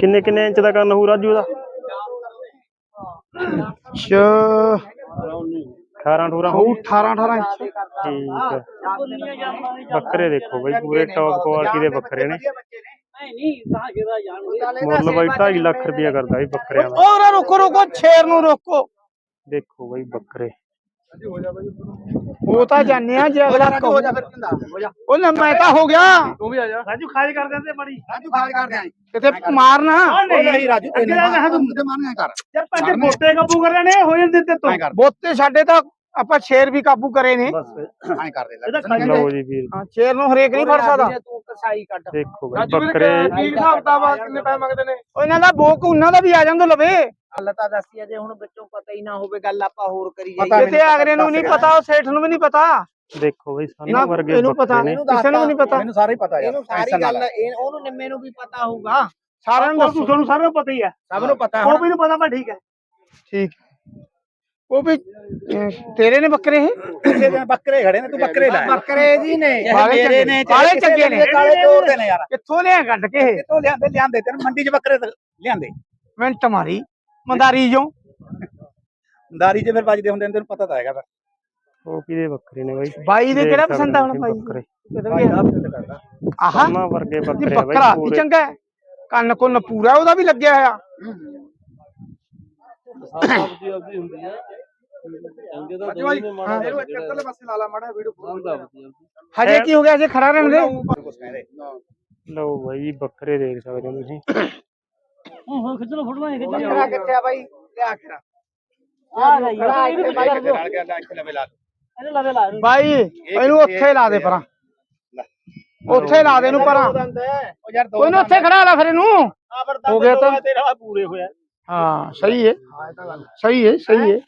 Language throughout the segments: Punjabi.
ਕਿੰਨੇ ਕਿੰਨੇ ਇੰਚ ਦਾ ਕੰਨ ਹੋਊ ਰਾਜੂ ਦਾ? ਚ 18 18 ਹੋਊ ਹੋਊ 18 18 ਇੰਚ। ਠੀਕ ਹੈ ਬੱਕਰੇ ਦੇਖੋ ਬਈ ਪੂਰੇ ਟੌਪ ਕੁਆਲਿਟੀ ਦੇ ਬੱਕਰੇ ਨੇ। ਮੁੱਲ ਬਈ 2.5 ਲੱਖ ਰੁਪਇਆ ਕਰਦਾ ਬਈ ਬੱਕਰਿਆਂ ਦਾ। ਉਹ ਨਾ ਰੁਕੋ ਰੁਕੋ ਛੇਰ ਨੂੰ ਰੋਕੋ। ਦੇਖੋ ਬਈ ਬੱਕਰੇ। ਉਹ ਤਾਂ ਜਾਣੇ ਆ ਜੇ ਅਗਲਾ ਕਹੂ ਉਹ ਨਾ ਮੈਂ ਤਾਂ ਹੋ ਗਿਆ। ਤੂੰ ਵੀ ਆ ਜਾ। ਰਾਜੂ ਖਾਲੀ ਕਰ ਦਿੰਦੇ ਬੜੀ ਰਾਜੂ ਖਾਲ ਕਰਦੇ ਆਂ ਕਿਤੇ ਮਾਰਨਾ। ਨਹੀਂ। ਰਾਜੂ ਤੈਨੂੰ ਤੇ। ਮਾਰਨਾ ਕਰ ਯਾਰ ਪੰਜ ਮੋਟੇ ਕਾਬੂ ਕਰ ਲੈਣੇ ਹੋ ਜਾਂਦੇ ਤੇ ਕਰ ਬੋਤੇ ਸਾਡੇ ਤਾਂ ਆਪਾਂ ਸ਼ੇਰ ਵੀ ਕਾਬੂ ਕਰੇ ਨੇ। ਬਸ ਐਂ ਕਰ ਦੇ ਲਓ ਜੀ ਵੀਰ ਹਾਂ ਸ਼ੇਰ ਨੂੰ ਹਰੇਕ ਨਹੀਂ ਫੜ ਸਕਦਾ। ਤੂੰ ਕਸਾਈ ਕੱਢ। ਦੇਖੋ ਬਈ ਬੱਕਰੇ ਕੀ ਹਿਸਾਬ ਦਾ ਵਾ ਕਿੰਨੇ ਪੈਸੇ ਮੰਗਦੇ ਨੇ? ਉਹ ਇਹਨਾਂ ਦਾ ਬੋਕ ਉਹਨਾਂ ਦਾ ਵੀ ਆ ਜਾਂਦਾ ਲਵੇ। ਗੱਲ ਤਾਂ ਦੱਸੀ ਜੇ ਹੁਣ ਵਿੱਚੋਂ ਪਤਾ ਹੀ ਨਾ ਹੋਵੇ ਗੱਲ ਆਪਾਂ ਹੋਰ ਕਰੀ ਜਾਈਏ ਕਿਤੇ ਅਗਲੇ ਨੂੰ ਨਹੀਂ ਪਤਾ ਉਹ ਸੇਠ ਨੂੰ ਵੀ ਨਹੀਂ ਪਤਾ। ਦੇਖੋ ਬਈ ਨਾ ਸਾਨੂੰ ਵਰਗੇ ਇਹਨੂੰ ਪਤਾ। ਕਿਸੇ ਨੂੰ ਵੀ ਨਹੀਂ ਪਤਾ। ਮੈਨੂੰ ਸਾਰਾ ਹੀ ਪਤਾ ਯਾਰ ਇਹਨੂੰ ਸਾਰੀ ਗੱਲ ਇਹ ਉਹਨੂੰ ਨਿੰਮੇ ਨੂੰ ਵੀ ਪਤਾ ਹੋਊਗਾ। ਸਾਰਿਆਂ ਨੂੰ ਦੱਸੋ ਤੁਹਾਨੂੰ ਸਾਰਿਆਂ ਨੂੰ ਪਤਾ ਹੀ ਹੈ। ਸਭ ਨੂੰ ਪਤਾ ਉਹ ਵੀ ਨੂੰ ਪਤਾ ਪਰ ਠੀਕ ਹੈ। ਠੀਕ। ਉਹ ਵੀ ਅਹ, ਤੇਰੇ ਨੇ ਬੱਕਰੇ ਇਹ? ਕਿਸੇ ਦੇ ਬੱਕਰੇ ਖੜੇ ਨੇ ਤੂੰ ਬੱਕਰੇ ਲੈ। ਬੱਕਰੇ ਜੀ ਨੇ। ਕਾਲੇ ਮੇਰੇ ਨੇ ਕਾਲੇ ਚੰਗੇ ਨੇ। ਕਾਲੇ ਚੋਰ ਦੇ ਨੇ ਯਾਰ। ਕਿੱਥੋਂ ਲਿਆ ਕੱਢ ਕੇ ਇਹ? ਕਿੱਥੋਂ ਲਿਆਂਦੇ ਲਿਆਂਦੇ? ਤੈਨੂੰ ਮੰਡੀ 'ਚ ਬੱਕਰੇ ਲਿਆਂਦੇ। ਮਿੰਟ ਮਾਰੀ। ਮੰਦਾਰੀ ਜੋ ਦਾਰੀ 'ਚ ਫਿਰ ਵੱਜਦੇ ਹੁੰਦੇ ਨੇ ਤੈਨੂੰ ਪਤਾ ਤਾਂ ਹੈਗਾ ਫਿਰ। ਉਹ ਕਿਹਦੇ ਬੱਕਰੇ ਨੇ ਬਾਈ? ਬਾਈ ਦੇ ਕਿਹੜਾ ਪਸੰਦ ਆ ਹੁਣ ਬਾਈ? ਬੱਕਰੇ? ਕਿਤੇ ਭਾਈ ਵੀ ਆਪ ਪਸੰਦ ਕਰਦਾ। ਆਹਾ। ਕੰਮਾਂ ਵਰਗੇ ਬੱਕਰੇ ਆ ਬੱਕਰਾ ਬਾਈ ਵੀ ਪੂਰੇ। ਚੰਗਾ ਹੈ? ਕੰਨ ਕੁੰਨ ਪੂਰਾ ਉਹਦਾ ਵੀ ਲੱਗਿਆ ਹੋਇਆ। ਇਹਨੂੰ ਪਾਸੇ ਲਾ ਲਾ ਮਾੜਾ ਵੀਡੀਓ ਹਜੇ ਕੀ ਹੋ ਗਿਆ? ਜੇ ਖੜਾ ਰਹਿਣ ਦੇ। ਲਓ ਬਾਈ ਬੱਕਰੇ ਦੇਖ ਸਕਦੇ ਹੋ ਤੁਸੀਂ। ਬੱਕਰਾ ਕਿੱਥੇ ਆ ਬਾਈ? ਲਿਆ ਕੇ ਆ ਲੈ ਇੱਥੇ ਬਾਈ? ਨਾਲ ਗਿਆ ਲੈ ਇੱਥੇ ਲਵੇ ਲਾ ਬਾਈ ਇਹਨੂੰ ਉੱਥੇ ਲਾ ਦੇ ਪਰਾਂ। ਉੱਥੇ ਲਾ ਦੇ ਇਹਨੂੰ ਪਰਾਂ। ਉਹ ਯਾਰ ਕੋਈ ਨਾ ਉੱਥੇ ਖੜਾ ਲਾ ਫਿਰ ਇਹਨੂੰ। ਹੋ ਗਿਆ ਤਾਂ। ਤੇਰਾ ਪੂਰੇ ਹੋਇਆ। ਹਾਂ ਸਹੀ ਹੈ ਸਹੀ ਹੈ ਸਹੀ ਹੈ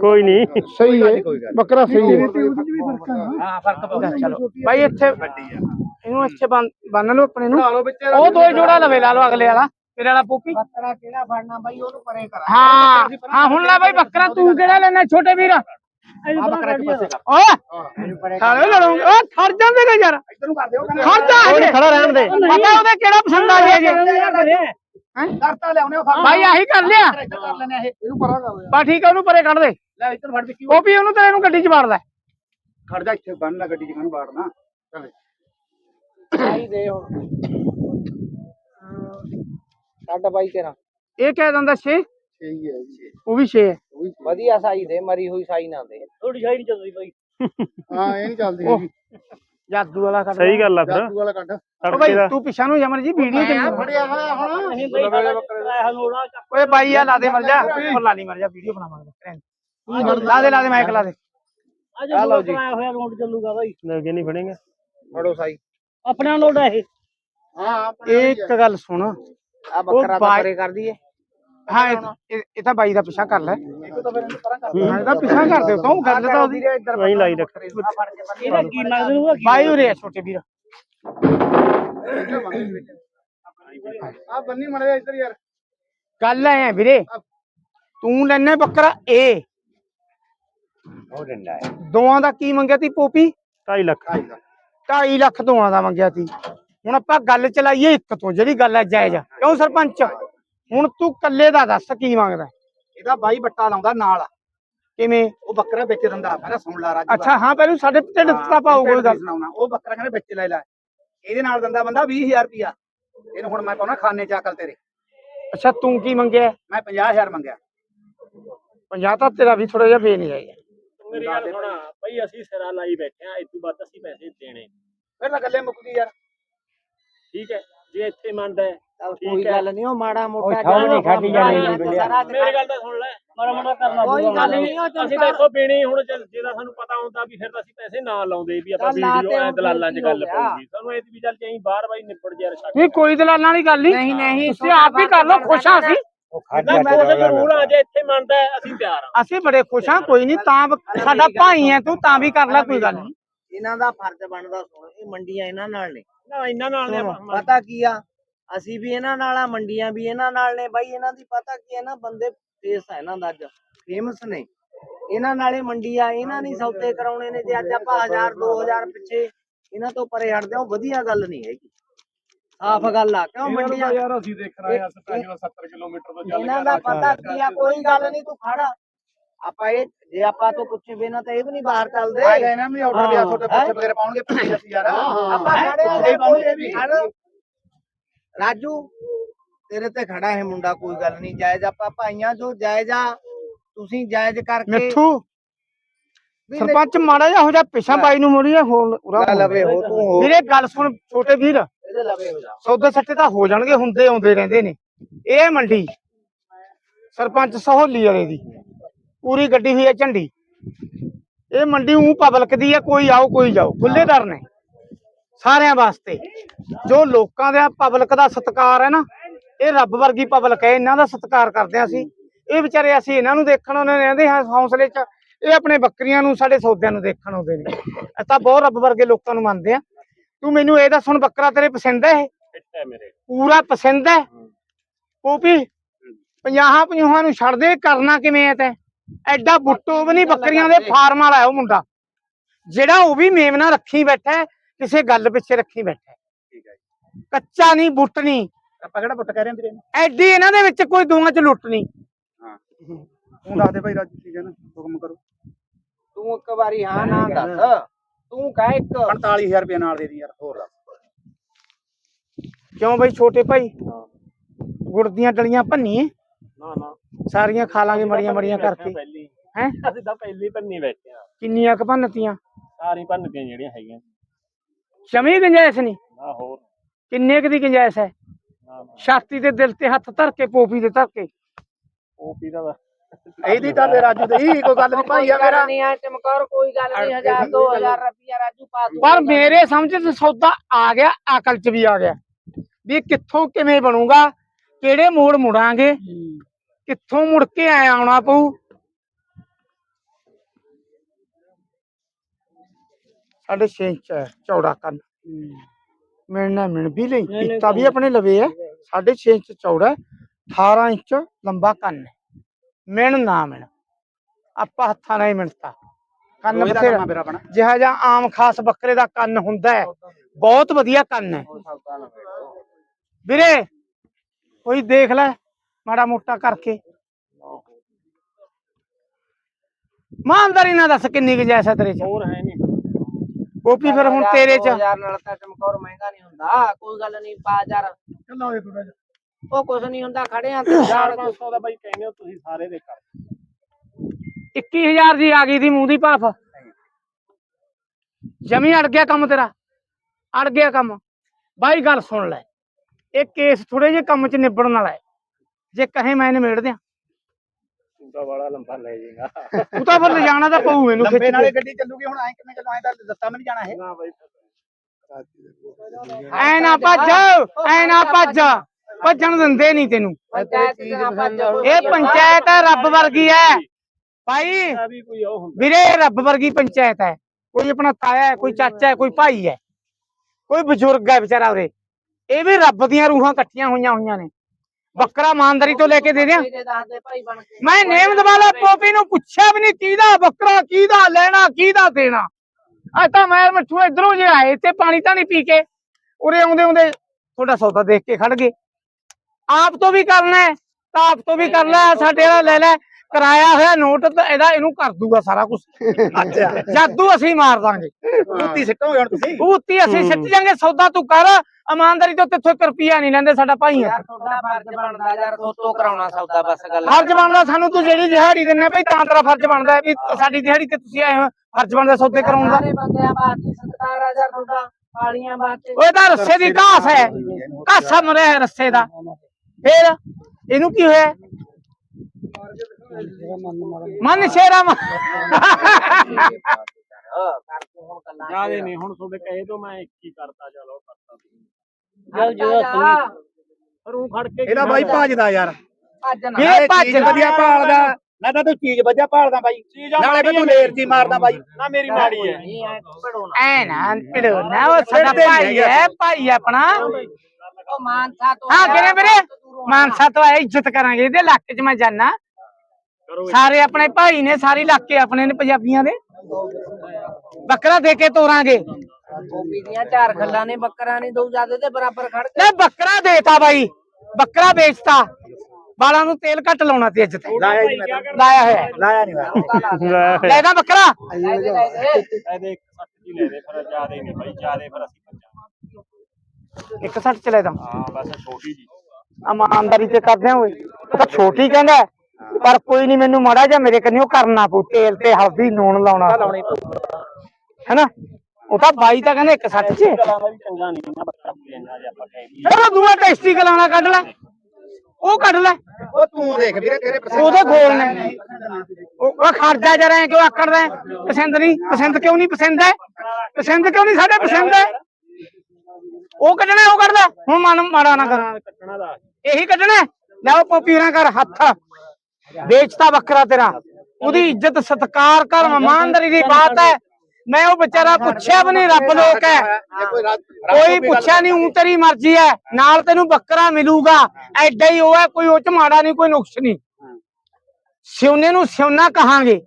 ਕੋਈ ਨਹੀਂ। ਸਹੀ ਹੈ। ਬੱਕਰਾ ਸਹੀ ਹੈ। ਹਾਂ ਫ਼ਰਕ ਪਊਗਾ। ਚਲੋ। ਬਾਈ ਇੱਥੇ ਇਹਨੂੰ ਇੱਥੇ ਬੰਨ ਲਓ ਆਪਣੇ ਨੂੰ। ਉਹ ਦੋ ਜੋੜਾ ਲਵੇ ਲਾ ਲਓ ਅਗਲੇ ਵਾਲਾ। ਤੇਰੇ ਵਾਲਾ ਪੋਪੀ ਬੱਕਰਾ ਕਿਹੜਾ ਫੜਨਾ ਬਾਈ ਉਹਨੂੰ ਪਰੇ ਕਰਾ। ਹਾਂ। ਹਾਂ ਹੁਣ ਲੈ ਬਾਈ ਬੱਕਰਾ ਤੂੰ ਕਿਹੜਾ ਲੈਣਾ ਛੋਟੇ ਵੀਰ? ਆ ਬੱਕਰਾ ਇੱਕ ਪਾਸੇ ਕਰ। ਓਏ! ਸਾਲੇ ਲੜੋਂਗੇ ਓ ਖੜ ਜਾਂਦੇ ਨੇ ਯਾਰ। ਇੱਧਰ ਨੂੰ ਕਰ ਦਿਓ। ਖੜ ਜਾ ਹਜੇ। ਖੜਾ ਰਹਿਣ ਦੇ। ਪਤਾ ਉਹਦੇ ਕਿਹੜਾ ਪਸੰਦ ਆ ਗਿਆ ਜੇ। ਕਰਤਾ ਉਹ ਬਾਈ ਆਹੀ ਕਰ ਲਿਆ ਇੱਧਰ ਕਰ ਲੈਣੇ ਇਹ। ਇਹਨੂੰ ਪਰਾਂ ਕਰ ਬਾ ਠੀਕ ਆ ਉਹਨੂੰ ਪਰੇ ਕੱਢ ਦੇ। ਲੈ ਇੱਧਰ ਫੜ ਦੇ ਕੀ ਪੋਪੀ ਉਹਨੂੰ ਤੇਰੇ ਨੂੰ ਗੱਡੀ 'ਚ ਮਾਰ ਲੈ। ਖੜ ਜਾ ਇੱਥੇ ਬੰਨ ਲੈ ਗੱਡੀ 'ਚ ਕਾਹਨੂੰ ਚੱਲ। ਦੇ ਹੁਣ। ਬਾਈ ਤੇਰਾ। ਇਹ ਕਹਿ ਦਿੰਦਾ 6 ਸਹੀ ਹੈ ਜੀ। ਉਹ ਵੀ 6 ਹੈ ਵਧੀਆ ਸਾਈ ਦੇ ਮਰੀ ਹੋਈ ਸਾਈ ਨਾ ਦੇ। ਥੋੜੀ ਸ਼ਾਈ ਨਹੀਂ ਚੱਲਦੀ ਬਾਈ। ਹਾਂ ਇਹ ਨਹੀਂ ਚੱਲਦੀ ਉਹ ਜਾਦੂ ਵਾਲਾ ਕੱਢ ਸਹੀ ਗੱਲ ਆ ਫਿਰ। ਜਾਦੂ ਵਾਲਾ ਕੱਢ। ਓ ਤੜਕੇ ਬਾਈ ਦਾ। ਤੂੰ ਪਿਛਾ ਨੂੰ ਜਮਰ ਜੀ ਵੀਡੀਓ ਚ ਫੜਿਆ ਹੋਇਆ ਹੁਣ। ਓਏ ਬਾਈ ਆ ਲਾ ਦੇ ਮਰ ਜਾ। ਉੱਪਰ ਲਾ ਲਈ ਮਰ ਜਾ ਵੀਡੀਓ ਬਣਾਵਾਂਗੇ। ਲਾ ਦੇ ਲਾ ਦੇ ਮਾਈਕ ਲਾ ਦੇ। ਆ ਲਓ ਜੀ। ਲੱਗੇ ਨਹੀਂ ਫੜੇਗਾ। ਫੜੋ ਸਾਈ। ਆਪਣਾ ਲੋਡ ਹੈ ਇਹ ਹਾਂ ਇਹ ਇੱਕ ਗੱਲ ਸੁਣ। ਆ ਬੱਕਰਾ ਤਾਂ ਬਾਈ- ਪਰੇ ਕਰ ਦਈਏ ਹਾਂ ਇਹ- ਇਹ ਇਹ ਤਾਂ ਬਾਈ ਦਾ ਪਿਛਾ ਕਰ ਲੈ। ਇੱਕ ਤਾਂ ਫਿਰ ਇਹਨੂੰ ਪਰਾਂ ਕਰ ਹਾਂ ਇਹਦਾ ਪਿਛਾ ਕਰ ਦੇ ਤੂੰ ਗੱਲ ਤਾਂ ਉਹਦੀ? ਵਹੀਂ ਲਾਈ ਰੱਖ। ਇਹਦਾ ਕੀ ਲੱਗਦਾ ਬਾਈ ਉਰੇ ਆ ਛੋਟੇ ਵੀਰ। ਆ ਬੰਨੀ ਮੜਿਆ ਇੱਧਰ ਯਾਰ। ਗੱਲ ਐ ਆ ਵੀਰੇ ਤੂੰ ਲੈਣਾ ਬੱਕਰਾ ਏ ਉਹ ਡੰਡਾ ਹੈ। ਦੋਆਂ ਦਾ ਕੀ ਮੰਗਿਆ ਤੀ ਪੋਪੀ? 2.5 ਲੱਖ। 2.5 ਲੱਖ। ਦੋਆਂ ਦਾ ਮੰਗਿਆ ਤੀ। ਹੁਣ ਆਪਾਂ ਗੱਲ ਚਲਾਈਏ ਇੱਕ ਤੋਂ ਜਿਹੜੀ ਗੱਲ ਹੈ ਜਾਇਜ਼ ਕਿਉਂ ਸਰਪੰਚ? ਹੁਣ ਤੂੰ ਕੱਲੇ ਦਾ ਦੱਸ ਕੀ ਮੰਗਦਾ? ਇਹਦਾ ਬਾਈ ਬੱਟਾ ਲਾਉਂਦਾ ਨਾਲ। ਕਿਵੇਂ? ਉਹ ਬੱਕਰਾ ਵੇਚ ਦਿੰਦਾ। ਪਹਿਲਾਂ ਸੁਣ ਲਾ ਰਾਜੂ ਅੱਛਾ ਹਾਂ ਪਹਿਲਾਂ ਸਾਡੇ ਢਿੱਡ ਤਾਂ ਪਾਉ ਕੋਈ ਗੱਲ ਸੁਣਾਉਣਾ। ਉਹ ਬੱਕਰਾ ਕਹਿੰਦੇ ਵਿੱਚ ਲੈ ਲੈ। ਇਹਦੇ ਨਾਲ ਦਿੰਦਾ ਬੰਦਾ 20000 ਰੁਪਿਆ ਇਹਨੂੰ ਹੁਣ ਮੈਂ ਪਾਉਣਾ ਖਾਨੇ ਚ ਅਕਲ ਤੇਰੇ। ਅੱਛਾ ਤੂੰ ਕੀ ਮੰਗਿਆ? ਮੈਂ 50000 ਮੰਗਿਆ। 50 ਤਾਂ ਤੇਰਾ ਵੀ ਥੋੜਾ ਜਿਹਾ ਬੇਨਿਆਈ ਹੈ ਮੇਰੀ ਗੱਲ ਸੁਣਾ। ਬਈ ਅਸੀਂ ਸਿਰਾ ਲਾਈ ਬੈਠੇ ਆ ਇਦੋਂ ਵੱਧ ਅਸੀਂ ਪੈਸੇ ਦੇਣੇ। ਫਿਰ ਤਾਂ ਗੱਲੇ ਮੁੱਕਦੀ ਯਾਰ। ਠੀਕ ਹੈ ਜੇ ਇੱਥੇ ਮੰਨਦਾ ਕੋਈ। ਗੱਲ ਨਹੀਂ ਉਹ ਮਾੜਾ ਮੋਟਾ ਠਾਹ ਖਾਧੀ ਜਾਣੀ। ਮੇਰੀ ਗੱਲ ਤਾਂ ਸੁਣ ਲੈ। ਮਾੜਾ ਮਾੜਾ ਕਰਨਾ ਕੋਈ ਗੱਲ। ਨਹੀਂ, ਉਹ ਅਸੀਂ ਤਾਂ ਇੱਥੋਂ ਪੀਣੀ ਹੁਣ ਜੇ- ਜਿਹਦਾ ਸਾਨੂੰ ਪਤਾ ਹੁੰਦਾ ਵੀ ਫਿਰ ਤਾਂ ਅਸੀਂ ਪੈਸੇ ਨਾ ਲਾਉਂਦੇ ਵੀ ਆਪਾਂ ਵੀਡੀਓ ਐ ਦਲਾਲਾਂ 'ਚ ਗੱਲ? ਪਊਗੀ। ਸਾਨੂੰ ਇਹ ਵੀ ਚੱਲ ਚਾਹੀਂ ਬਾਹਰ ਬਾਈ ਨਿਪੜ ਜਾ ਛੱਡ ਨਹੀਂ ਕੋਈ ਦਲਾਲਾਂ ਵਾਲੀ ਗੱਲ ਨਹੀਂ। ਨਹੀਂ ਨਹੀਂ ਤੁਸੀਂ ਆਪ ਹੀ ਕਰ ਲਓ ਖੁਸ਼ ਆ ਜੇ। ਇੱਥੇ ਮੰਨਦਾ ਹੈ, ਅਸੀਂ ਤਿਆਰ ਆ ਅਸੀਂ ਬੜੇ ਖੁਸ਼ ਹਾਂ ਕੋਈ ਨਹੀਂ ਤਾਂ ਸਾਡਾ ਭਾਈ ਹੈ ਤੂੰ ਤਾਂ ਵੀ ਕਰ ਲੈ ਕੋਈ ਗੱਲ ਨਹੀਂ। ਇਹਨਾਂ ਦਾ ਫਰਜ਼ ਬਣਦਾ ਸੁਣ ਇਹ ਮੰਡੀਆਂ ਇਹਨਾਂ ਨਾਲ ਨੇ। ਨਾ ਇਹਨਾਂ ਨਾਲ ਨੇ ਪਤਾ ਕੀ ਆ? ਅਸੀਂ ਵੀ ਇਹਨਾਂ ਨਾਲ ਆ ਮੰਡੀਆਂ ਵੀ ਇਹਨਾਂ ਨਾਲ ਨੇ। ਬਾਈ ਇਹਨਾਂ ਦੀ ਪਤਾ ਕੀ ਹੈ ਨਾ ਬੰਦੇ ਫੇਸ ਹੈ ਇਹਨਾਂ ਦਾ ਅੱਜ। ਫੇਮਸ ਨੇ। ਇਹਨਾਂ ਨਾਲੇ ਮੰਡੀ ਆ ਇਹਨਾਂ ਨਹੀਂ ਸੌਦੇ ਕਰਾਉਣੇ ਨੇ ਜੇ ਅੱਜ ਆਪਾਂ 1000 2000 ਪਿੱਛੇ ਇਹਨਾਂ ਤੋਂ ਪਰੇ ਹਟਦੇ ਹਾਂ ਵਧੀਆ ਗੱਲ ਨਹੀਂ ਹੈਗੀ। ਸਾਫ਼ ਗੱਲ ਆ ਕਿਉਂ ਮੰਡੀਆਂ ਯਾਰ ਅਸੀਂ ਦੇਖਣਾ ਆ ਸਪੈਸ਼ਲ 70 ਕਿਲੋਮੀਟਰ ਤੋਂ ਚੱਲ ਇਹਨਾਂ ਦਾ ਪਤਾ ਕੀ ਆ ਕੋਈ ਗੱਲ ਨਹੀਂ ਤੂੰ ਖੜ। ਆਪਾਂ ਇਹ ਜੇ ਆਪਾਂ ਤੋਂ ਪੁੱਛੇ ਬਿਨਾ ਤਾਂ ਇਹ ਵੀ ਨਹੀਂ ਬਾਹਰ ਚੱਲਦੇ। ਆ ਗਏ ਨਾ ਵੀ ਆਰਡਰ ਲਿਆ ਤੁਹਾਡੇ ਪੈਸੇ ਵਗੈਰੇ ਪਾਉਣਗੇ ਪੈਸੇ ਅਸੀਂ ਯਾਰ। ਆਪਾਂ ਖੜੇ ਆ ਇਹ ਵੀ। ਰਾਜੂ ਤੇਰੇ ਤੇ ਖੜਾ ਹੈ ਮੁੰਡਾ ਕੋਈ ਗੱਲ ਨਹੀਂ ਜਾਇਜ਼ ਆਪਾਂ ਭਾਈਆਂ ਜੋ ਜਾਇਜ਼ ਆ ਤੁਸੀਂ ਜਾਇਜ਼ ਕਰਕੇ ਮਿੱਠੂ ਵੀ ਸਰਪੰਚ ਮਾੜਾ ਜਿਹਾ ਹੋ ਜਾ ਪਿਛਾ ਬਾਈ ਨੂੰ ਮੁੜੀ ਹੋਰ ਉਰਾ ਲਵੇ ਹੋ ਤੂੰ ਹੋ ਵੀਰੇ ਗੱਲ ਸੁਣ ਛੋਟੇ ਵੀਰ। ਇਹਦੇ ਲਵੇ ਹੋ ਜਾ। ਸੌਦੇ ਸੱਟੇ ਤਾਂ ਹੋ ਜਾਣਗੇ ਹੁੰਦੇ ਆਉਂਦੇ ਰਹਿੰਦੇ ਨੇ। ਇਹ ਮੰਡੀ ਸਰਪੰਚ ਸਹੋਲੀ ਵਾਲੇ ਦੀ। ਪੂਰੀ ਗੱਡੀ ਹੋਈ ਹੈ ਝੰਡੀ। ਇਹ ਮੰਡੀ ਉਹ ਪਬਲਿਕ ਦੀ ਹੈ ਕੋਈ ਆਓ ਕੋਈ ਜਾਓ। ਖੁੱਲੇਦਾਰ ਨੇ। ਸਾਰਿਆਂ ਵਾਸਤੇ। ਜੋ ਲੋਕਾਂ ਦਾ ਪਬਲਿਕ ਦਾ ਸਤਿਕਾਰ ਹੈ ਨਾ ਇਹ ਰੱਬ ਵਰਗੀ ਪਬਲਿਕ ਹੈ ਇਹਨਾਂ ਦਾ ਸਤਿਕਾਰ ਕਰਦੇ ਹਾਂ ਅਸੀਂ। ਇਹ ਵਿਚਾਰੇ ਅਸੀਂ ਇਹਨਾਂ ਨੂੰ ਦੇਖਣ ਆਉਂਦੇ ਰਹਿੰਦੇ ਹਾਂ ਹੌਸਲੇ 'ਚ ਇਹ ਆਪਣੇ ਬੱਕਰੀਆਂ ਨੂੰ ਸਾਡੇ ਸੌਦਿਆਂ ਨੂੰ ਦੇਖਣ ਆਉਂਦੇ ਨੇ। ਅਸੀਂ ਤਾਂ ਬਹੁਤ ਰੱਬ ਵਰਗੇ ਲੋਕਾਂ ਨੂੰ ਮੰਨਦੇ ਆ। ਤੂੰ ਮੈਨੂੰ ਇਹ ਦੱਸ ਹੁਣ ਬੱਕਰਾ ਤੇਰੇ ਪਸੰਦ ਹੈ ਇਹ? ਫਿੱਟ ਹੈ ਮੇਰੇ। ਪੂਰਾ ਪਸੰਦ ਹੈ? ਕੋਪੀ ਪੰਜਾਹਾਂ ਪੰਜਾਹਾਂ ਨੂੰ ਛੱਡ ਦੇ ਕਰਨਾ ਕਿਵੇਂ ਹੈ ਤੈਂ? ਐਡਾ ਬੁੱਟੋ ਵੀ ਨਹੀਂ ਬੱਕਰੀਆਂ ਦੇ ਫਾਰਮ ਵਾਲਾ ਉਹ ਮੁੰਡਾ। ਜਿਹੜਾ ਉਹ ਵੀ ਮੇਮਨਾ ਰੱਖੀ ਬੈਠਾ ਕਿਸੇ ਗੱਲ ਪਿੱਛੇ ਰੱਖੀ ਬੈਠਾ ਹੈ। ਠੀਕ ਹੈ ਕੱਚਾ ਨਹੀਂ ਬੁੱਟ ਨਹੀਂ। ਆਪਾਂ ਕਿਹੜਾ ਪੁੱਟ ਕਹਿ ਰਹੇ ਵੀਰੇ ਐਡੀ ਇਹਨਾਂ ਦੇ ਵਿੱਚ ਕੋਈ ਦੋਵਾਂ ਚ ਲੁੱਟ ਨਹੀਂ। ਤੂੰ ਦੱਸ ਦੇ ਭਾਈ ਰਾਜੂ ਠੀਕ ਹੈ ਨਾ ਹੁਕਮ ਕਰੋ। ਤੂੰ ਇੱਕ ਵਾਰੀ ਹਾਂ ਨਾ ਦੱਸ। ਤੂੰ ਕਹਿ ਇੱਕ। 45000 ਰੁਪਏ ਨਾਲ ਦੇ ਦੀ ਯਾਰ ਹੋਰ ਦੱਸ। ਕਿਉਂ ਬਈ ਛੋਟੇ ਭਾਈ? ਗੁੜ ਦੀਆਂ ਡਲੀਆਂ ਭੰਨੀਏ ਨਾ ਨਾ। ਸਾਰੀਆਂ ਖਾ ਲਾਂਗੇ ਮੜੀਆਂ ਮੜੀਆਂ ਕਰਕੇ। ਹੈ ਅਸੀਂ ਤਾਂ ਪਹਿਲੀ ਪੰਨੀ ਬੈਠੇ ਆ ਕਿੰਨੀਆਂ ਕੁ ਭੰਨਤੀਆਂ? ਸਾਰੀ ਭੰਨਤੀਆਂ ਜਿਹੜੀਆਂ ਹੈਗੀਆਂ। ਸ਼ਮੀ ਗੁੰਜਾਇਸ਼ ਨਹੀਂ। ਨਾ ਹੋਰ। ਕਿੰਨੇ ਕੁ ਦੀ ਗੁੰਜਾਇਸ਼ ਹੈ? ਛਾਤੀ ਤੇ ਦਿਲ ਤੇ ਹੱਥ ਧਰ ਕੇ ਪੋਪੀ ਤੇ ਧਰ ਕੇ। ਓਪੀ ਦਾ। ਇਹਦੀ ਗੱਲ ਹੈ ਰਾਜੂ ਦੀ ਕੋਈ ਗੱਲ ਨਹੀਂ ਭਾਈ ਆ ਮੇਰਾ। ਨਹੀਂ ਆ ਚਮਕੌਰ ਕੋਈ ਗੱਲ ਨਹੀਂ 1000 2000 ਰੁਪਿਆ ਰਾਜੂ ਪਾ ਦੂ ਪਰ ਮੇਰੇ ਸਮਝ ਚ ਸੌਦਾ ਆ ਗਿਆ ਅਕਲ ਚ ਵੀ ਆ ਗਿਆ। ਵੀ ਕਿੱਥੋਂ ਕਿਵੇਂ ਬਣੂਗਾ ਕਿਹੜੇ ਮੋੜ ਮੁੜਾਂਗੇ ਕਿੱਥੋਂ ਮੁੜ ਕੇ ਆਏ ਆਉਣਾ ਪਊ ਸਾਡੇ ਛੇ ਇੰਚ ਹੈ ਚੌੜਾ ਕੰਨ। ਮਿਲਣਾ ਮਿਲ ਵੀ ਲਈ। ਪੀਤਾ ਵੀ ਆਪਣੇ ਲਵੇ ਹੈ। ਸਾਢੇ ਛੇ ਇੰਚ ਚੌੜਾ ਹੈ, 18 ਇੰਚ ਲੰਬਾ ਕੰਨ ਹੈ। ਮਿਣ ਨਾ ਮਿਣ ਆਪਾਂ ਹੱਥਾਂ ਨਾਲ ਹੀ ਮਿਣਤਾ ਕੰਨ ਬਥੇਰਾ ਜਿਹਾ ਜਿਹਾ ਆਮ ਖਾਸ ਬੱਕਰੇ ਦਾ ਕੰਨ ਹੁੰਦਾ ਹੈ ਬਹੁਤ ਵਧੀਆ ਕੰਨ ਹੈ। ਵੀਰੇ ਕੋਈ ਦੇਖ ਲੈ ਮਾੜਾ ਮੋਟਾ ਕਰਕੇ। ਇਮਾਨਦਾਰੀ ਨਾਲ ਦੱਸ ਕਿੰਨੀ ਗੁੰਜਾਇਸ਼ ਹੈ ਤੇਰੇ ਚ? ਹੋਰ ਹੈ ਨਹੀਂ। ਗੋਪੀ ਫਿਰ ਹੁਣ ਤੇਰੇ ਚ। 2000 ਨਾਲ ਤਾਂ ਚਮਕੌਰ ਮਹਿੰਗਾ ਨਹੀਂ ਹੁੰਦਾ। ਕੋਈ ਗੱਲ ਨਹੀਂ ਪਾ ਯਾਰ। ਚੱਲੋ ਵੇਖੋ ਰਾਜੂ ਉਹ ਕੁਛ ਨਹੀਂ ਹੁੰਦਾ ਖੜੇ ਆ ਤੂੰ ਚਾਰ 500 ਦਾ ਬਾਈ ਕਹਿੰਦੇ ਹੋ ਤੁਸੀਂ ਸਾਰੇ ਦੇ ਕਰ 21000 ਦੀ ਆ ਗਈ ਦੀ ਮੂੰਹ ਦੀ ਭਾਫ। ਜਮੀ ਅੜ ਗਿਆ ਕੰਮ ਤੇਰਾ। ਅੜ ਗਿਆ ਕੰਮ। ਬਾਈ ਗੱਲ ਸੁਣ ਲੈ। ਇਹ ਕੇਸ ਥੋੜੇ ਜਿਹੇ ਕੰਮ ਚ ਨਿਬੜਨ ਵਾਲਾ ਹੈ। ਜੇ ਕਹੇ ਮੈਂ ਨਿਬੇੜ ਦਿਆਂ। ਤੂੰ ਬੜਾ ਲੰਬਾ ਲੈ ਜਾਏਗਾ। ਤੂੰ ਤਾਂ ਫਿਰ ਲਿਜਾਣਾ ਤਾਂ ਪਊ ਖਿੱਚ ਲੰਬੇ ਨਾਲੇ ਗੱਡੀ ਚੱਲੂਗੀ ਹੁਣ ਐਂ ਕਿਵੇਂ ਚੱਲੂ ਐਂ ਤਾਂ ਦੱਸਤਾ ਵੀ ਨਹੀਂ ਜਾਣਾ ਇਹ। ਨਾ ਬਾਈ ਐ ਨਾ ਭੱਜ ਐ ਨਾ ਭੱਜ। ਭੱਜਣ ਦਿੰਦੇ ਨਹੀਂ ਤੈਨੂੰ। ਇਹ ਪੰਚਾਇਤ ਹੈ ਰੱਬ ਵਰਗੀ ਹੈ। ਭਾਈ ਇਹਦਾ ਵੀ ਕੋਈ ਉਹ ਹੁੰਦਾ। ਵੀਰੇ ਰੱਬ ਵਰਗੀ ਪੰਚਾਇਤ ਹੈ। ਕੋਈ ਆਪਣਾ ਤਾਇਆ ਹੈ ਕੋਈ ਚਾਚਾ ਹੈ ਕੋਈ ਭਾਈ ਹੈ। ਕੋਈ ਬਜ਼ੁਰਗ ਹੈ ਵਿਚਾਰਾ ਉਰੇ। ਇਹ ਵੀ ਰੱਬ ਦੀਆਂ ਰੂਹਾਂ ਇਕੱਠੀਆਂ ਹੋਈਆਂ ਹੋਈਆਂ ਨੇ। ਬੱਕਰਾ ਇਮਾਨਦਾਰੀ ਤੋਂ ਲੈ ਕੇ ਦੇ ਦਿਆਂ। ਮੈਂ ਨੇਮ ਵਾਲਾ ਪੋਪੀ ਨੂੰ ਪੁੱਛਿਆ ਵੀ ਨਹੀਂ ਕਿਹਦਾ ਬੱਕਰਾ ਕਿਹਦਾ ਲੈਣਾ ਕਿਹਦਾ ਦੇਣਾ। ਅੱਜ ਤਾਂ ਮੈਂ ਮਿੱਠੂ ਇਧਰੋਂ ਜੇ ਆਏ ਤੇ ਪਾਣੀ ਤਾਂ ਨਹੀਂ ਪੀ ਕੇ। ਉਰੇ ਆਉਂਦੇ ਆਉਂਦੇ ਤੁਹਾਡਾ ਸੌਦਾ ਦੇਖ ਕੇ ਖੜ ਗਏ। ਆਪ ਤੋਂ ਵੀ ਕਰਨਾ ਹੈ ਤਾਂ ਆਪ ਤੋਂ ਵੀ ਕਰ ਲੈ ਸਾਡੇ ਵਾਲਾ ਲੈ ਲੈ। ਕਰਾਇਆ ਹੋਇਆ ਨੋਟ ਤਾਂ ਇਹਦਾ ਇਹਨੂੰ ਕਰ ਦੂਗਾ ਸਾਰਾ ਕੁਝ ਅੱਛਾ। ਜਾਦੂ ਅਸੀਂ ਮਾਰ ਦਾਂਗੇ। ਕੁੱਤੀ ਸਿੱਟੋਗੇ ਹੁਣ ਤੁਸੀਂ। ਉੱਤੀ ਅਸੀਂ ਸਿੱਟ ਜਾਂਗੇ ਸੌਦਾ ਤੂੰ ਕਰ। ਇਮਾਨਦਾਰੀ ਤੋਂ ਤੇਥੋਂ ਰੁਪਿਆ ਨਹੀਂ ਲੈਂਦੇ ਸਾਡਾ ਭਾਈ। ਹੈ ਯਾਰ ਤੁਹਾਡਾ ਫਰਜ਼ ਬਣਦਾ ਯਾਰ ਦੋਤੋਂ ਕਰਾਉਣਾ ਸੌਦਾ ਬਸ ਗੱਲ। ਫਰਜ਼ ਬਣਦਾ ਸਾਨੂੰ ਤੂੰ ਜਿਹੜੀ ਦਿਹਾੜੀ ਦਿੰਨੇ ਭਾਈ ਤਾਂ ਤੇਰਾ ਫਰਜ਼ ਬਣਦਾ ਹੈ ਵੀ ਸਾਡੀ ਦਿਹਾੜੀ ਤੇ ਤੁਸੀਂ ਆਏ ਹੋ ਫਰਜ਼ ਬਣਦਾ ਸੌਦੇ ਕਰਾਉਣ ਦਾ। ਸਾਰੇ ਬੰਦਿਆਂ ਬਾਤੀ ਸਤਕਾਰ ਆ ਯਾਰ ਤੁਹਾਡਾ ਪਾਲੀਆਂ ਬਾਤੇ ਉਹ ਤਾਂ ਰੱਸੇ ਦੀ ਘਾਸ ਹੈ। ਘਾਸਾ ਮਰਿਆ ਹੈ ਰੱਸੇ ਦਾ। ਫੇਰ ਇਹਨੂੰ ਕੀ ਹੋਇਆ? ਮਨ ਸ਼ੇਰਾ ਮ- ਜਿਆਦੇ ਨਹੀਂ ਹੁਣ ਤੁਹਾਡੇ ਕਹੇ ਤੋਂ ਮੈਂ ਇੱਕ ਹੀ ਕਰਤਾ ਚਲੋ ਕਰਤਾ। ਜਲ ਜੋ ਪਰ ਉਹ ਖੜ ਕੇ ਇਹਦਾ ਬਾਈ ਭੱਜਦਾ ਯਾਰ। ਭੱਜ ਨਾ। ਇਹ ਭੱਜ ਵਧੀਆ ਭਾਲਦਾ ਨਾ ਤਾਂ ਤੂੰ ਚੀਜ਼ ਵਧੀਆ ਭਾਲਦਾ ਬਾਈ। ਨਾਲੇ ਤੂੰ ਲੇਰ ਜੀ ਮਾਰਦਾ ਬਾਈ। ਨਾ ਮੇਰੀ ਮਾੜੀ ਹੈ। ਐ ਨਾ। ਐ ਨਾ ਨਾ। ਉਹ ਸਾਡਾ ਭਾਈ ਹੈ ਭਾਈ ਆਪਣਾ। ਉਹ ਮਾਨਸਾ ਤੋਂ ਹਾਂ ਕਿਵੇਂ ਵੀਰੇ ਮਾਨਸਾ ਤੋਂ ਆਏ ਇੱਜ਼ਤ ਕਰਾਂਗੇ। ਇਹਦੇ ਇਲਾਕੇ 'ਚ ਮੈਂ ਜਾਣਾ ਸਾਰੇ ਆਪਣੇ ਭਾਈ ਨੇ ਸਾਰੇ ਇਲਾਕੇ ਆਪਣੇ ਨੇ ਪੰਜਾਬੀਆਂ ਦੇ। ਬੱਕਰਾ ਦੇ ਕੇ ਤੋਰਾਂਗੇ। ਗੋਪੀ ਦੀਆਂ ਚਾਰ ਖੱਲਾਂ ਨੇ ਬੱਕਰਾ ਨਹੀਂ ਦੋ ਜਿਆਦੇ ਤੇ ਬਰਾਬਰ ਖੜ ਕੇ। ਲੈ ਬੱਕਰਾ ਦੇਤਾ ਬਾਈ। ਬੱਕਰਾ ਵੇਚਤਾ। ਬਾਲਾਂ ਨੂੰ ਤੇਲ ਘੱਟ ਲਾਉਣਾ ਤੇ ਅੱਜ ਤੇ। ਲਾਇਆ ਜੀ ਮੈਂ ਲਾਇਆ ਹੋਇਆ ਹੈ। ਲਾਇਆ ਨਹੀਂ ਮੈਂ ਬੱਕਰਾ ਇਹਦੇ 160 ਦੀ ਲੈ ਦੇ। ਫਿਰ ਜਿਆਦੇ ਨਹੀਂ ਬਾਈ ਜਿਆਦੇ ਫਿਰ ਅਸੀਂ 50 ਇੱਕ ਸੱਟ ਚਲੇ ਤਾਂ ਹਾਂ ਬਸ ਛੋਟੀ ਜੀ। ਇਮਾਨਦਾਰੀ ਤੇ ਕਰਦੇ ਓਏ ਤਾਂ ਛੋਟੀ ਕਹਿੰਦਾ। ਹੈ, ਪਰ ਕੋਈ ਨਹੀਂ ਮੈਨੂੰ ਮਾੜਾ ਜਿਹਾ ਮੇਰੇ ਕੰਨਿਓ ਕਰਨਾ ਪਊ ਤੇਲ ਤੇ ਹਲਦੀ ਨੂਣ ਲਾਉਣਾ ਹੈਨਾ? ਉਹ ਤਾਂ ਬਾਈ ਤਾਂ ਕਹਿੰਦੇ ਇੱਕ ਸੱਟ ਚ ਕਲਾਂਗਾ ਵੀ ਚੰਗਾ ਨਹੀਂ ਨਾ ਬੱਕਰਾ ਲੈਣਾ ਜੇ ਆਪਾਂ ਕਹਿ ਉਹ ਦੂਆ ਟੈਸਟੀ ਕਲਾਣਾ ਕੱਢ ਲੈ। ਉਹ ਕੱਢ ਲੈ। ਉਹ ਤੂੰ ਦੇਖ ਵੀਰੇ ਤੇਰੇ ਪਸੰਦ ਉਹਦੇ ਗੋਲ ਨੇ। ਉਹ ਉਹ ਖਰਚਾ ਜਰਾ ਕਿਉਂ ਆਕੜਦਾ? ਪਸੰਦ ਨਹੀਂ ਪਸੰਦ ਕਿਉਂ ਨਹੀਂ ਪਸੰਦ ਹੈ ਪਸੰਦ ਕਿਉਂ ਨਹੀਂ ਸਾਡੇ ਪਸੰਦ ਹੈ ਉਹ ਕੱਢਣਾ ਉਹ ਕੱਢਦਾ ਹੁਣ ਮਨ ਮਾੜਾ ਨਾ ਕਰ। ਕੱਟਣਾ ਦਾ ਇਹੀ ਕੱਢਣਾ? ਲੈ ਉਹ ਪੋਪੀਰਾਂ ਕਰ ਹੱਥ। ਵੇਚਤਾ ਬੱਕਰਾ ਤੇਰਾ। ਉਹਦੀ ਇੱਜ਼ਤ ਸਤਕਾਰ ਕਰ ਇਮਾਨਦਾਰੀ ਦੀ ਬਾਤ ਹੈ। ਮੈਂ ਉਹ ਵਿਚਾਰਾ ਪੁੱਛਿਆ ਵੀ ਨਹੀਂ ਰੱਬ ਲੋਕ ਹੈ। ਕੋਈ ਪੁੱਛਿਆ ਨਹੀਂ ਉਂ ਤੇਰੀ ਮਰਜ਼ੀ ਹੈ। ਨਾਲ ਤੈਨੂੰ ਬੱਕਰਾ ਮਿਲੂਗਾ। ਐਡਾ ਹੀ ਉਹ ਹੈ ਕੋਈ ਉਹ ਚ ਮਾੜਾ ਨਹੀਂ ਕੋਈ ਨੁਕਸ ਨਹੀਂ। ਸਿਉਨੇ ਨੂੰ ਸਿਉਨਾ ਕਹਾਂਗੇ।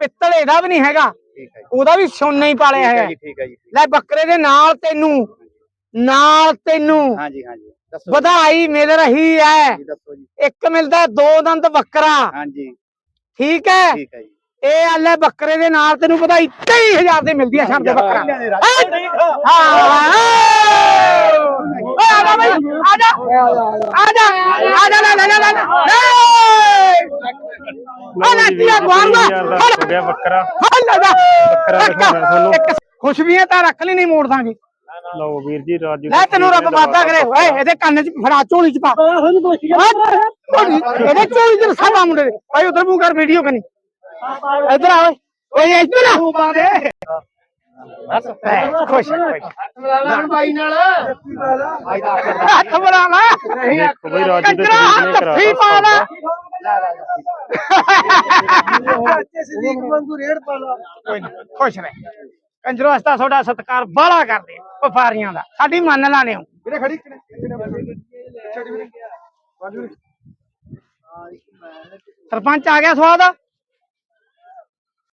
ਪਿੱਤਲ ਇਹਦਾ ਵੀ ਨਹੀਂ ਹੈਗਾ। ਉਹਦਾ ਵੀ ਸਿਉਨਾ ਹੀ ਪਾਲਿਆ ਹੈ। ਲੈ ਬੱਕਰੇ ਦੇ ਨਾਲ ਤੈਨੂੰ ਨਾਲ ਤੈਨੂੰ। ਹਾਂਜੀ ਹਾਂਜੀ। ਦੱਸੋ ਵਧਾਈ ਮਿਲ ਰਹੀ ਹੈ ਜੀ ਦੱਸੋ ਜੀ। ਇੱਕ ਮਿਲਦਾ ਦੋ ਦੰਦ ਬੱਕਰਾ। ਹਾਂਜੀ। ਠੀਕ ਹੈ ਠੀਕ ਹੈ ਜੀ। ਇਹ ਆਲੇ ਬੱਕਰੇ ਦੇ ਨਾਲ ਤੈਨੂੰ ਵਧਾਈ 23000 ਦੀ ਮਿਲਦੀ ਹੈ ਸ਼ਾਮ ਦੇ ਬੱਕਰਾ। ਹੈਂ? ਆ ਜਾ ਬਈ ਆ ਜਾ। ਆ ਜਾ ਆ ਜਾ। ਲੈ ਲੈ ਲੈ ਲੈ ਆ ਲੈ ਤੀਆ ਗਵਾਰਦਾ ਹੋ ਗਿਆ ਬੱਕਰਾ। ਹਾਂ ਲੈ ਬੱਕਰਾ ਦਿਖਾਉਣਾ ਤੁਹਾਨੂੰ। ਇੱਕ ਖੁਸ਼ ਵੀ ਹੈ ਤਾਂ ਰੱਖ ਲਈ ਨਹੀਂ ਮੋੜ ਦਾਂਗੇ ਲਓ ਵੀਰ ਜੀ ਰਾਜੂ ਲੈ ਤੈਨੂੰ ਰੱਬ ਵਾਦਾ ਕਰੇ। ਓਏ ਇਹਦੇ ਕੰਨ 'ਚ ਫੜਾ ਝੋਲੀ 'ਚ ਪਾ। ਇਹਦੇ ਝੋਲੀ 'ਚ ਰਸਾ ਮੁੰਡੇ ਦੇ ਭਾਈ ਉਧਰ ਮੂੰਹ ਕਰ ਵੀਡੀਓ ਕਨੀ। ਇੱਧਰ ਆ ਓਏ। ਓਏ ਇੱਧਰ ਆ। ਮੂੰਹ ਪਾ ਦੇ ਬਸ ਖੁਸ਼ ਬਾਈ ਨਾਲ। ਹੱਥ ਲਾ। ਰਾਜੂ ਦੇ ਕਰਾ ਪਾ ਲਾ। ਖੁਸ਼ ਰਹਿ। ਕੰਜਰੋ ਅਸਤਾ ਤੁਹਾਡਾ ਸਤਿਕਾਰ ਬਾਹਲਾ ਕਰਦੇ ਵਪਾਰੀਆਂ ਦਾ। ਸਾਡੀ ਮੰਨ ਲਾਣੇ ਹੋ ਵੀਰੇ ਖੜੀ ਸਰਪੰਚ ਆ ਗਿਆ ਸਵਾਦ?